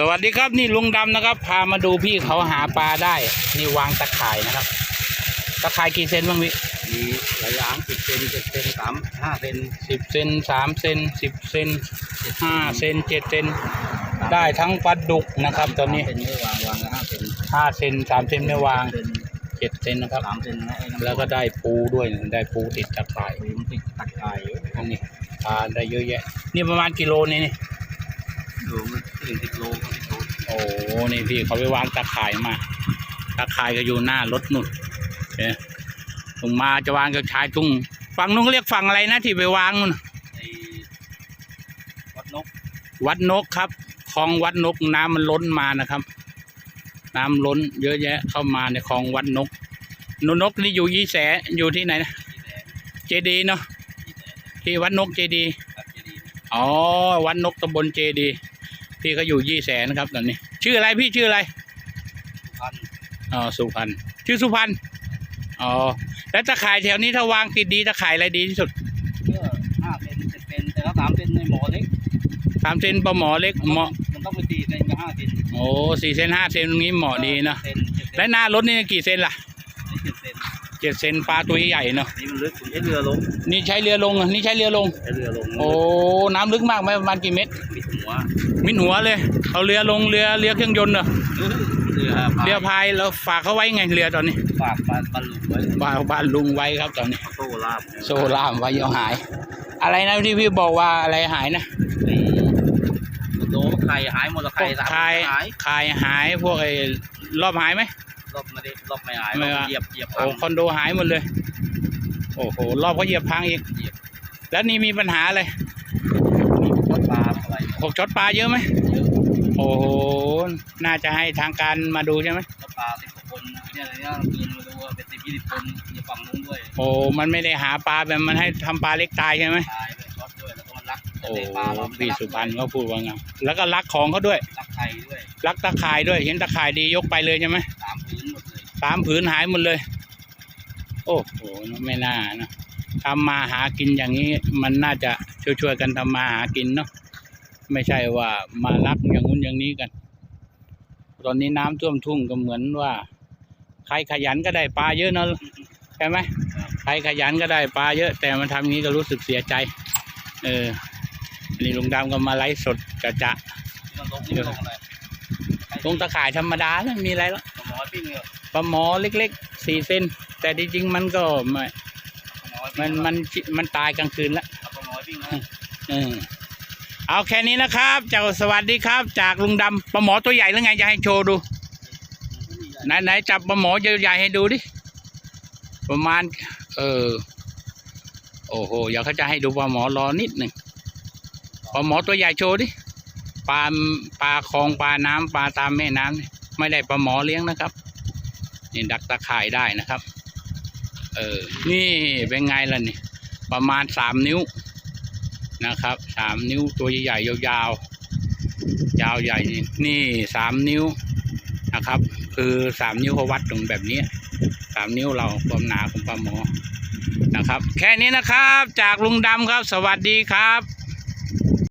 สวัสดีครับนี่ลุงดำนะครับ พามาดูพี่เขาหาปลาได้ นี่วางตะข่ายนะครับ ตะข่ายกี่เซนบ้างพี่มีหลายอย่างสิบเซนเจ็ดเซนสามห้าเซนสิบเซนสามเซนสิบเซนห้าเซนเจ็ดเซนได้ทั้งปลาดุกนะครับ ตอนนี้เป็นไม่วางวางละห้าเซนห้าเซนสามเซนไม่วางเซนเจ็ดเซนนะครับสามเซนนะไอ้น้ำแล้วก็ได้ปูด้วยได้ปูติดตะข่ายมันติดตะไคร้อันนี้ปลาได้เยอะแยะ นี่ประมาณกิโลนี่นี่ ดูมันถึงสิบโลก็สิบโลโอ้โหนี่พี่เขาไปวางตะข่ายมา ตะข่ายก็อยู่หน้ารถนุ่นเนี่ยลงมาจะวางกับชายทุ่งฝั่งนู้นเขาเรียกฝั่งอะไรนะที่ไปวางนู่นไอ้วัดนก วัดนกครับคลองวัดนกน้ำมันล้นมานะครับ น้ำล้น เยอะแยะเข้ามาในคลองวัดนกนนกนี่อยู่ยี่แสอยู่ที่ไหนนะที่แหลมเจดีย์เนาะที่แหลมที่วัดนกเจดีย์กับเจดีย์อ๋อวัดนกตำบลเจดีย์ พี่ก็อยู่ยี่แสนะครับตอนนี้ ชื่ออะไรพี่ชื่ออะไรสุพรรณอ๋อสุพรรณชื่อสุพรรณอ๋อแล้วตะข่ายแถวนี้ถ้าวางติดดีตะข่ายอะไรดีที่สุดก็ห้าเซนเจ็ดเซนแต่ถ้าสามเซนในหมอเล็กสามเซนปลาหมอเล็กเหมาะมันต้องไปสี่เซนกับห้าเซนโอ้สี่เซนห้าเซนตรงนี้เหมาะดีเนาะเซนเจ็ดเซนและหน้ารถนี่กี่เซนล่ะนี่เจ็ดเซน เจ็ดเซนปลาตัวใหญ่เนาะนี่มันลึกผมใช้เรือลงนี่ใช้เรือลงอะนี่ใช้เรือลง ใช้เรือลงโอ้น้ำลึกมากไหมประมาณกี่เมตรมิดหัวมิดหัวเลย เอาเรือลงเรือเรือเครื่องยนต์เนอะเรือพายเรือพายแล้วฝากเขาไว้ไงเรือตอนนี้ฝากปลาปลาหลุมไว้บ้านบ้านลุงไว้ครับตอนนี้ โซ่ล่ามโซล่ามไว้เดี๋ยังหาย อะไรนะที่พี่บอกว่าอะไรหายนะไอ้โดไข่หายหมดละพไข่วกสามคายหาย คายหายพวกไอ้รอบหายไหม รอบไม่ได้รอบไม่หายไม่รอบว่าเหยียบเหยียบโอ้คอนโดหายหมดเลย โอ้โหรอบก็เหยียบพังอีก เหยียบแล้วนี่มีปัญหาอะไรมีทอดปลาอะไรหกช็อตปลาเยอะไหมเยอะโอ้โหน่าจะให้ทางการมาดูใช่ไหมทอดปลาสิบกว่าคนเนี่ยอะไรเนี่ยกินมาดูว่าเป็นสิบยี่สิบคนอยู่ฝั่งนู้นด้วยโอ้มันไม่ได้หาปลาแบบมันให้ทำปลาเล็กตายใช่ไหมตายไปช็อตด้วยแล้วก็มันรักโอ้แต่ปลาเราพี่สุพรรณก็พูดว่าไงแล้วก็รักของเขาด้วย รักไข่ด้วยรักตะข่ายด้วยเห็นตะข่ายดียกไปเลยใช่ไหม สามผืนหายหมดเลย โอ้โหไม่น่านะทำมาหากินอย่างนี้ มันน่าจะช่วยๆกันทำมาหากินเนาะไม่ใช่ว่ามารักอย่างงู้นอย่างนี้กัน ตอนนี้น้ำท่วมทุ่งก็เหมือนว่า ใครขยันก็ได้ปลาเยอะเนอะใช่ไหมใครขยันก็ได้ปลาเยอะ แต่มาทำอย่างนี้ก็รู้สึกเสียใจ เออนี่ลุงดำก็มาไลฟ์สดจะจะลงนี่มันลงอะไรงตะข่ายธรรมดาไม่มีอะไรแล้วสมอ ปิ้งเลยปลาหมอเล็กๆสี่เซนแต่จริงๆมันก็ไม่สมอยมันมันมันตายกลางคืนแล้วสมอยปิ้งนะเออเอาแค่นี้นะครับเจ้าสวัสดีครับ จากลุงดำปลาหมอตัวใหญ่หรือไงจะให้โชว์ดู ไหนไหนจับปลาหมอใหญ่ๆให้ดูดิประมาณ เออ โอ้โหอยากเขาจะให้ดูปลาหมอรอนิดหนึ่งปลาหมอตัวใหญ่โชว์ดิปลาปลาคลองปลาน้ำปลาตามแม่น้ำนี่ไม่ได้ปลาหมอเลี้ยงนะครับ นี่ดักตะข่ายได้นะครับ เออ นี่เป็นไงล่ะนี่ ประมาณสามนิ้วนะครับสามนิ้วตัวใหญ่ๆยาวๆยาวใหญ่นี่นี่สามนิ้วนะครับ คือสามนิ้วเขาวัดตรงแบบนี้สามนิ้วเราความหนาของปลาหมอนะครับ แค่นี้นะครับ จากลุงดำครับ สวัสดีครับ